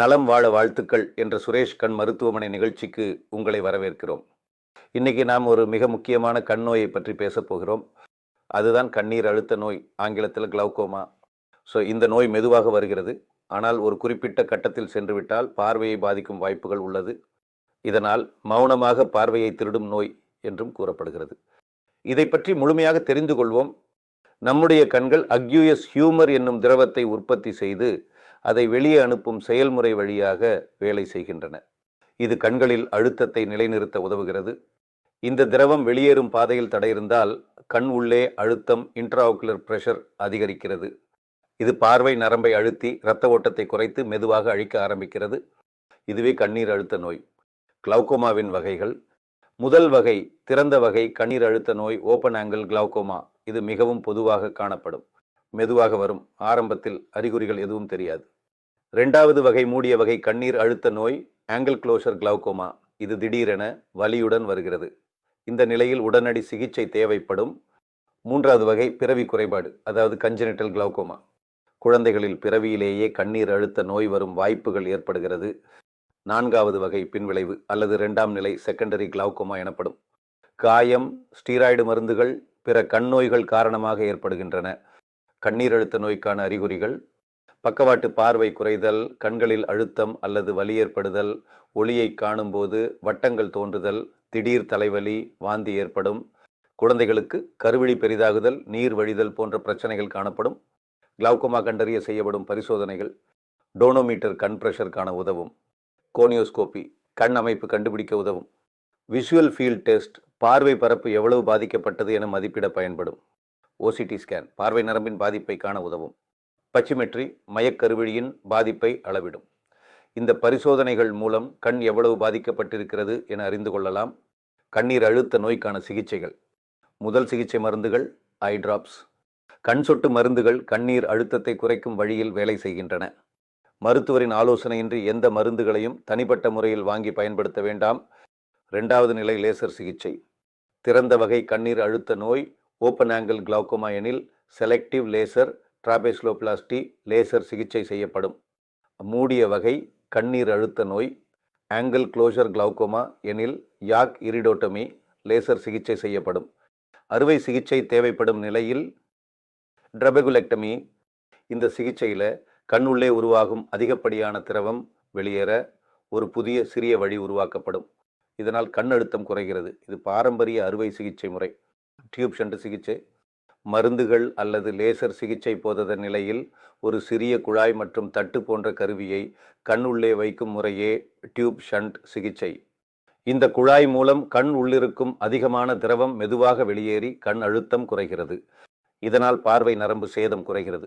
நலம் வாழ வாழ்த்துக்கள் என்ற சுரேஷ் கண் மருத்துவமனை நிகழ்ச்சிக்கு உங்களை வரவேற்கிறோம். இன்னைக்கு நாம் ஒரு மிக முக்கியமான கண் நோயை பற்றி பேசப் போகிறோம். அதுதான் கண்ணீர் அழுத்த நோய் ஆங்கிலத்தில் கிளவுகோமா ஸோ இந்த நோய் மெதுவாக வருகிறது. ஆனால் ஒரு குறிப்பிட்ட கட்டத்தில் சென்றுவிட்டால் பார்வையை பாதிக்கும் வாய்ப்புகள் உள்ளது. இதனால் மௌனமாக பார்வையை திருடும் நோய் என்றும் கூறப்படுகிறது. இதை பற்றி முழுமையாக தெரிந்து கொள்வோம். நம்முடைய கண்கள் அக்யூஎஸ் ஹியூமர் என்னும் திரவத்தை உற்பத்தி செய்து அதை வெளியே அனுப்பும் செயல்முறை வழியாக வேலை செய்கின்றன. இது கண்களில் அழுத்தத்தை நிலைநிறுத்த உதவுகிறது. இந்த திரவம் வெளியேறும் பாதையில் தடை இருந்தால் கண் உள்ளே அழுத்தம் இன்ட்ராவுக்குலர் பிரஷர் அதிகரிக்கிறது. இது பார்வை நரம்பை அழுத்தி இரத்த ஓட்டத்தை குறைத்து மெதுவாக அழிக்க ஆரம்பிக்கிறது. இதுவே கண்ணீர் அழுத்த நோய். கிளவுகோமாவின் வகைகள். முதல் வகை திறந்த வகை கண்ணீர் அழுத்த நோய் ஓப்பன் ஆங்கிள் கிளவுகோமா இது மிகவும் பொதுவாக காணப்படும். மெதுவாக வரும். ஆரம்பத்தில் அறிகுறிகள் எதுவும் தெரியாது. ரெண்டாவது வகை மூடிய வகை கண்ணீர் அழுத்த நோய் ஆங்கிள் க்ளோஷர் கிளவுகோமா இது திடீரென வலியுடன் வருகிறது. இந்த நிலையில் உடனடி சிகிச்சை தேவைப்படும். மூன்றாவது வகை பிறவி குறைபாடு அதாவது கஞ்சனிட்டல் கிளவுகோமா குழந்தைகளில் பிறவியிலேயே கண்ணீர் அழுத்த நோய் வரும் வாய்ப்புகள் ஏற்படுகிறது. நான்காவது வகை பின்விளைவு அல்லது இரண்டாம் நிலை செகண்டரி கிளவுகோமா எனப்படும். காயம் ஸ்டீராய்டு மருந்துகள் பிற கண் நோய்கள் காரணமாக ஏற்படுகின்றன. கண்ணீர் அழுத்த நோய்க்கான அறிகுறிகள் பக்கவாட்டு பார்வை குறைதல் கண்களில் அழுத்தம் அல்லது வலி ஏற்படுதல் ஒளியை காணும்போது வட்டங்கள் தோன்றுதல் திடீர் தலைவலி வாந்தி ஏற்படும் குழந்தைகளுக்கு கருவிழி பெரிதாகுதல் நீர் வழிதல் போன்ற பிரச்சனைகள் காணப்படும் கிளவுகோமா கண்டறிய செய்யப்படும் பரிசோதனைகள் டோனோமீட்டர் கண் பிரஷர் காண உதவும் கோனியோஸ்கோபி கண் அமைப்பு கண்டுபிடிக்க உதவும் விஷுவல் ஃபீல்ட் டெஸ்ட் பார்வை பரப்பு எவ்வளவு பாதிக்கப்பட்டது என மதிப்பிட பயன்படும் ஓசிடி ஸ்கேன் பார்வை நரம்பின் பாதிப்பை காண உதவும். பச்சிமெட்ரி மயக்கருவிழியின் பாதிப்பை அளவிடும். இந்த பரிசோதனைகள் மூலம் கண் எவ்வளவு பாதிக்கப்பட்டிருக்கிறது என அறிந்து கொள்ளலாம். கண்ணீர் அழுத்த நோய்க்கான சிகிச்சைகள். முதல் சிகிச்சை மருந்துகள் ஐ டிராப்ஸ் கண் சொட்டு மருந்துகள் கண்ணீர் அழுத்தத்தை குறைக்கும் வழியில் வேலை செய்கின்றன. மருத்துவரின் ஆலோசனையின்றி எந்த மருந்துகளையும் தனிப்பட்ட முறையில் வாங்கி பயன்படுத்த வேண்டாம். ரெண்டாவது நிலை லேசர் சிகிச்சை. திறந்த வகை கண்ணீர் அழுத்த நோய் ஓப்பன் ஆங்கிள் கிளவுகோமா எனில் செலக்டிவ் லேசர் டிராபேஸ்லோபிளாஸ்டி லேசர் சிகிச்சை செய்யப்படும். மூடிய வகை கண்ணீர் அழுத்த நோய் ஆங்கிள் க்ளோஷர் கிளவுகோமா எனில் யாக் இரிடோட்டமி லேசர் சிகிச்சை செய்யப்படும். அறுவை சிகிச்சை தேவைப்படும் நிலையில் ட்ரபெகுலெக்டமி இந்த சிகிச்சையில் கண் உள்ளே உருவாகும் அதிகப்படியான திரவம் வெளியேற ஒரு புதிய சிறிய வழி உருவாக்கப்படும். இதனால் கண் அழுத்தம் குறைகிறது. இது பாரம்பரிய அறுவை சிகிச்சை முறை. டியூப் ஷண்ட் சிகிச்சை மருந்துகள் அல்லது லேசர் சிகிச்சை போதத நிலையில் ஒரு சிறிய குழாய் மற்றும் தட்டு போன்ற கருவியை கண் உள்ளே வைக்கும் முறையே டியூப் ஷண்ட் சிகிச்சை. இந்த குழாய் மூலம் கண் உள்ளிருக்கும் அதிகமான திரவம் மெதுவாக வெளியேறி கண் அழுத்தம் குறைகிறது. இதனால் பார்வை நரம்பு சேதம் குறைகிறது.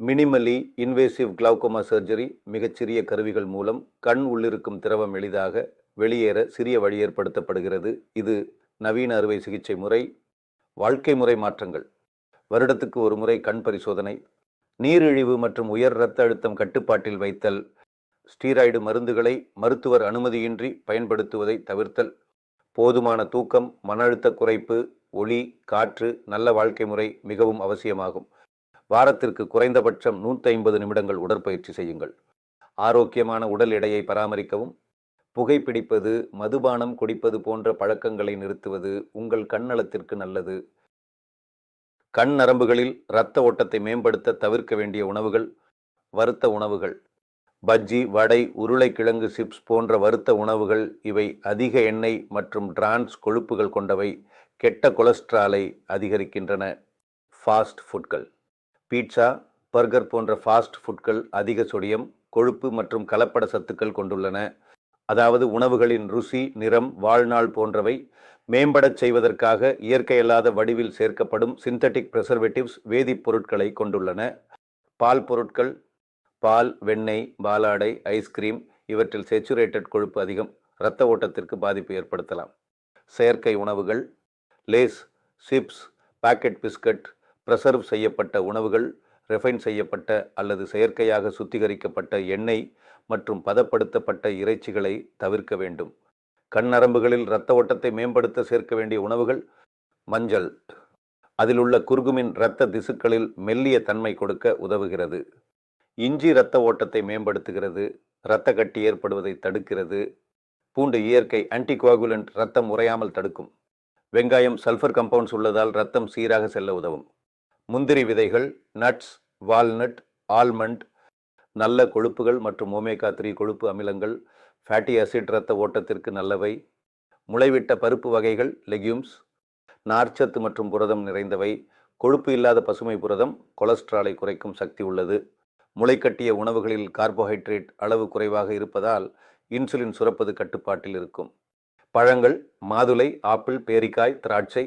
மினிமலி இன்வேசிவ் கிளவுகோமா சர்ஜரி மிகச்சிறிய கருவிகள் மூலம் கண் உள்ளிருக்கும் திரவம் எளிதாக வெளியேற சிறிய வழி ஏற்படுத்தப்படுகிறது. இது நவீன அறுவை சிகிச்சை முறை வாழ்க்கை முறை மாற்றங்கள். வருடத்துக்கு ஒரு முறை கண் பரிசோதனை நீரிழிவு மற்றும் உயர் இரத்த அழுத்தம் கட்டுப்பாட்டில் வைத்தல் ஸ்டீராய்டு மருந்துகளை மருத்துவர் அனுமதியின்றி பயன்படுத்துவதை தவிர்த்தல் போதுமான தூக்கம் மன அழுத்த குறைப்பு ஒளி காற்று நல்ல வாழ்க்கை முறை மிகவும் அவசியமாகும். வாரத்திற்கு குறைந்தபட்சம் நூற்றி ஐம்பது நிமிடங்கள் உடற்பயிற்சி செய்யுங்கள். ஆரோக்கியமான உடல் எடையை பராமரிக்கவும். புகைப்பிடிப்பது மதுபானம் குடிப்பது போன்ற பழக்கங்களை நிறுத்துவது உங்கள் கண்ணளத்திற்கு நல்லது. கண் நரம்புகளில் இரத்த ஓட்டத்தை மேம்படுத்த தவிர்க்க வேண்டிய உணவுகள் வறுத்த உணவுகள். பஜ்ஜி வடை உருளைக்கிழங்கு சிப்ஸ் போன்ற வறுத்த உணவுகள் இவை அதிக எண்ணெய் மற்றும் டிரான்ஸ் கொழுப்புகள் கொண்டவை. கெட்ட கொலஸ்ட்ராலை அதிகரிக்கின்றன. ஃபாஸ்ட் ஃபுட்கள். பீட்சா பர்கர் போன்ற ஃபாஸ்ட் ஃபுட்கள் அதிக சொடியம் கொழுப்பு மற்றும் கலப்பட சத்துக்கள் கொண்டுள்ளன. அதாவது உணவுகளின் ருசி நிறம் வாழ்நாள் போன்றவை மேம்படச் செய்வதற்காக இயற்கையல்லாத வடிவில் சேர்க்கப்படும் சிந்தட்டிக் ப்ரெசர்வேட்டிவ்ஸ் வேதிப்பொருட்களை கொண்டுள்ளன. பால் பொருட்கள் பால் வெண்ணெய் பாலாடை ஐஸ்கிரீம் இவற்றில் சேச்சுரேட்டட் கொழுப்பு அதிகம் இரத்த ஓட்டத்திற்கு பாதிப்பு ஏற்படுத்தலாம். செயற்கை உணவுகள் Lay's chips packet biscuit preserve செய்யப்பட்ட உணவுகள் ரெஃபைன் செய்யப்பட்ட அல்லது செயற்கையாக சுத்திகரிக்கப்பட்ட எண்ணெய் மற்றும் பதப்படுத்தப்பட்ட இறைச்சிகளை தவிர்க்க வேண்டும். கண் நரம்புகளில் இரத்த ஓட்டத்தை மேம்படுத்த சேர்க்க வேண்டிய உணவுகள் மஞ்சள். அதில் உள்ள குர்குமின் இரத்த திசுக்களில் மெல்லிய தன்மை கொடுக்க உதவுகிறது. இஞ்சி இரத்த ஓட்டத்தை மேம்படுத்துகிறது. இரத்த கட்டி ஏற்படுவதை தடுக்கிறது. பூண்டு இயற்கை ஆன்டிகுவாகுலன்ட் ரத்தம் உறையாமல் தடுக்கும். வெங்காயம் சல்ஃபர் கம்பவுண்ட்ஸ் உள்ளதால் ரத்தம் சீராக செல்ல உதவும். முந்திரி விதைகள் நட்ஸ் வால்நட் ஆல்மண்ட் நல்ல கொழுப்புகள் மற்றும் ஒமேகா த்ரீ கொழுப்பு அமிலங்கள் ஃபேட்டி அசிட் இரத்த ஓட்டத்திற்கு நல்லவை முளைவிட்ட பருப்பு வகைகள் லெக்யூம்ஸ் நார்ச்சத்து மற்றும் புரதம் நிறைந்தவை கொழுப்பு இல்லாத பசுமை புரதம் கொலஸ்ட்ராலை குறைக்கும் சக்தி உள்ளது. முளைக்கட்டிய உணவுகளில் கார்போஹைட்ரேட் அளவு குறைவாக இருப்பதால் இன்சுலின் சுரப்பது கட்டுப்பாட்டில் இருக்கும். பழங்கள் மாதுளை ஆப்பிள் பேரிக்காய் திராட்சை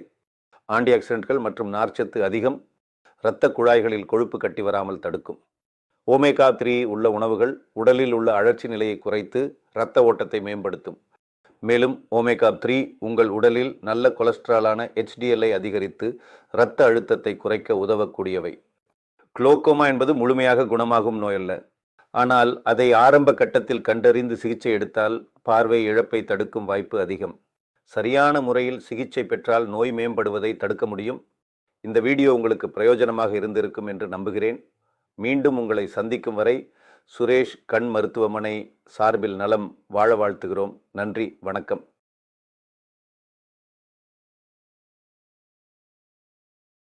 ஆன்டிஆக்சிடென்ட்கள் மற்றும் நார்ச்சத்து அதிகம் இரத்த குழாய்களில் கொழுப்பு கட்டி வராமல் தடுக்கும். ஓமேகா த்ரீ உள்ள உணவுகள் உடலில் உள்ள அழற்சி நிலையை குறைத்து இரத்த ஓட்டத்தை மேம்படுத்தும். மேலும் ஓமேகா த்ரீ உங்கள் உடலில் நல்ல கொலஸ்ட்ராலான ஹெச்டிஎல்ஐ அதிகரித்து இரத்த அழுத்தத்தை குறைக்க உதவக்கூடியவை. குளோக்கோமா என்பது முழுமையாக குணமாகும் நோயல்ல ஆனால் அதை ஆரம்ப கட்டத்தில் கண்டறிந்து சிகிச்சை எடுத்தால் பார்வை இழப்பை தடுக்கும் வாய்ப்பு அதிகம். சரியான முறையில் சிகிச்சை பெற்றால் நோய் மேம்படுவதை தடுக்க முடியும். இந்த வீடியோ உங்களுக்கு பிரயோஜனமாக இருந்திருக்கும் என்று நம்புகிறேன். மீண்டும் உங்களை சந்திக்கும் வரை சுரேஷ் கண் மருத்துவமனை சார்பில் நலம் வாழ வாழ்த்துகிறோம். நன்றி வணக்கம்.